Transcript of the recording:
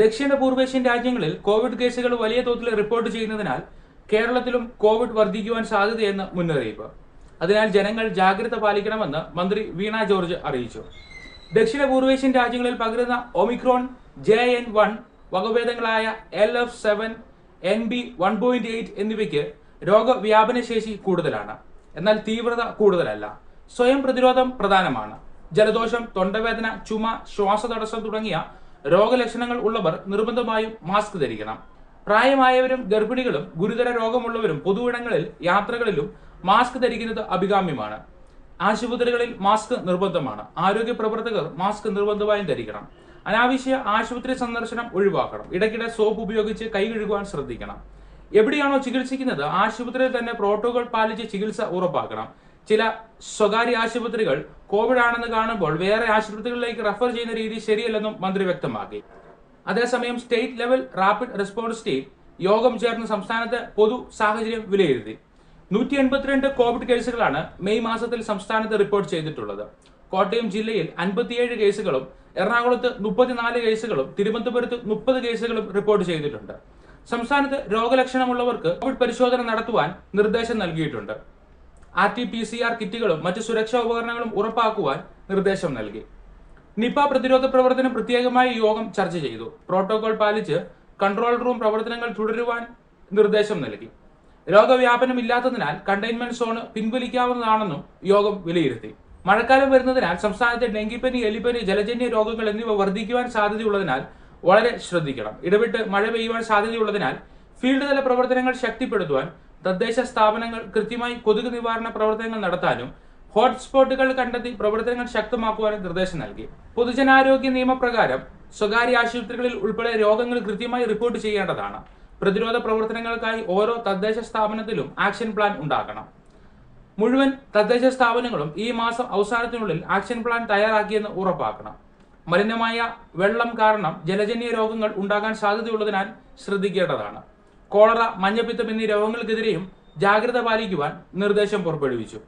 ദക്ഷിണ പൂർവേഷ്യൻ രാജ്യങ്ങളിൽ കോവിഡ് കേസുകൾ വലിയ തോതിൽ റിപ്പോർട്ട് ചെയ്യുന്നതിനാൽ കേരളത്തിലും കോവിഡ് വർദ്ധിക്കുവാൻ സാധ്യതയെന്ന് മുന്നറിയിപ്പ്. അതിനാൽ ജനങ്ങൾ ജാഗ്രത പാലിക്കണമെന്ന് മന്ത്രി വീണ ജോർജ് അറിയിച്ചു. ദക്ഷിണ പൂർവേഷ്യൻ രാജ്യങ്ങളിൽ പകരുന്ന Omicron J N one വകഭേദങ്ങളായ L F seven N B one point eight എന്നിവയ്ക്ക് രോഗവ്യാപന ശേഷി കൂടുതലാണ്. എന്നാൽ തീവ്രത കൂടുതലല്ല. സ്വയം പ്രതിരോധം പ്രധാനമാണ്. ജലദോഷം തൊണ്ടവേദന ചുമ ശ്വാസതടസ്സം തുടങ്ങിയ രോഗലക്ഷണങ്ങൾ ഉള്ളവർ നിർബന്ധമായും മാസ്ക് ധരിക്കണം. പ്രായമായവരും ഗർഭിണികളും ഗുരുതര രോഗമുള്ളവരും പൊതുവിടങ്ങളിൽ യാത്രകളിലും മാസ്ക് ധരിക്കുന്നത് അഭികാമ്യമാണ്. ആശുപത്രികളിൽ മാസ്ക് നിർബന്ധമാണ്. ആരോഗ്യ പ്രവർത്തകർ മാസ്ക് നിർബന്ധമായും ധരിക്കണം. അനാവശ്യ ആശുപത്രി സന്ദർശനം ഒഴിവാക്കണം. ഇടയ്ക്കിടെ സോപ്പ് ഉപയോഗിച്ച് കൈ കഴുകുവാൻ ശ്രദ്ധിക്കണം. എവിടെയാണോ ചികിത്സിക്കുന്നത് ആശുപത്രിയിൽ തന്നെ പ്രോട്ടോകോൾ പാലിച്ച് ചികിത്സ ഉറപ്പാക്കണം. ചില സ്വകാര്യ ആശുപത്രികൾ കോവിഡ് ആണെന്ന് കാണുമ്പോൾ വേറെ ആശുപത്രികളിലേക്ക് റഫർ ചെയ്യുന്ന രീതി ശരിയല്ലെന്നും മന്ത്രി വ്യക്തമാക്കി. അതേസമയം state level rapid response team യോഗം ചേർന്ന് സംസ്ഥാനത്ത് പൊതു സാഹചര്യം വിലയിരുത്തി. നൂറ്റി എൺപത്തിരണ്ട് കോവിഡ് കേസുകളാണ് മെയ് മാസത്തിൽ സംസ്ഥാനത്ത് റിപ്പോർട്ട് ചെയ്തിട്ടുള്ളത്. കോട്ടയം ജില്ലയിൽ അൻപത്തിയേഴ് കേസുകളും എറണാകുളത്ത് മുപ്പത്തിനാല് കേസുകളും തിരുവനന്തപുരത്ത് മുപ്പത് കേസുകളും റിപ്പോർട്ട് ചെയ്തിട്ടുണ്ട്. സംസ്ഥാനത്ത് രോഗലക്ഷണമുള്ളവർക്ക് കോവിഡ് പരിശോധന നടത്തുവാൻ നിർദ്ദേശം നൽകിയിട്ടുണ്ട്. R T P C R കിറ്റുകളും മറ്റ് സുരക്ഷാ ഉപകരണങ്ങളും ഉറപ്പാക്കുവാൻ നിർദ്ദേശം നൽകി. നിപ പ്രതിരോധ പ്രവർത്തനം പ്രത്യേകമായി യോഗം ചർച്ച ചെയ്തു. പ്രോട്ടോകോൾ പാലിച്ച് കൺട്രോൾ റൂം പ്രവർത്തനങ്ങൾ തുടരുവാൻ നിർദ്ദേശം നൽകി. രോഗവ്യാപനം ഇല്ലാത്തതിനാൽ കണ്ടെയ്ൻമെന്റ് സോൺ പിൻവലിക്കാവുന്നതാണെന്നും യോഗം വിലയിരുത്തി. മഴക്കാലം വരുന്നതിനാൽ സംസ്ഥാനത്തെ ഡെങ്കിപ്പനി എലിപ്പനി ജലജന്യ രോഗങ്ങൾ എന്നിവ വർദ്ധിക്കുവാൻ സാധ്യതയുള്ളതിനാൽ വളരെ ശ്രദ്ധിക്കണം. ഇടവിട്ട് മഴ പെയ്യുവാൻ സാധ്യതയുള്ളതിനാൽ ഫീൽഡ് തല പ്രവർത്തനങ്ങൾ ശക്തിപ്പെടുത്തുവാൻ തദ്ദേശ സ്ഥാപനങ്ങൾ കൃത്യമായി കൊതുക് നിവാരണ പ്രവർത്തനങ്ങൾ നടത്താനും ഹോട്ട്സ്പോട്ടുകൾ കണ്ടെത്തി പ്രവർത്തനങ്ങൾ ശക്തമാക്കുവാനും നിർദ്ദേശം നൽകി. പൊതുജനാരോഗ്യ നിയമപ്രകാരം സ്വകാര്യ ആശുപത്രികളിൽ ഉൾപ്പെടെ രോഗങ്ങൾ കൃത്യമായി റിപ്പോർട്ട് ചെയ്യേണ്ടതാണ്. പ്രതിരോധ പ്രവർത്തനങ്ങൾക്കായി ഓരോ തദ്ദേശ സ്ഥാപനത്തിലും ആക്ഷൻ പ്ലാൻ ഉണ്ടാക്കണം മുഴുവൻ തദ്ദേശ സ്ഥാപനങ്ങളും ഈ മാസം അവസാനത്തിനുള്ളിൽ ആക്ഷൻ പ്ലാൻ തയ്യാറാക്കിയെന്ന് ഉറപ്പാക്കണം. മലിനമായ വെള്ളം കാരണം ജലജന്യ രോഗങ്ങൾ ഉണ്ടാകാൻ സാധ്യതയുള്ളതിനാൽ ശ്രദ്ധിക്കേണ്ടതാണ്. കോളറ മഞ്ഞപ്പിത്തം എന്നീ രോഗങ്ങൾക്കെതിരെയും ജാഗ്രത പാലിക്കുവാൻ നിർദ്ദേശം പുറപ്പെടുവിച്ചു.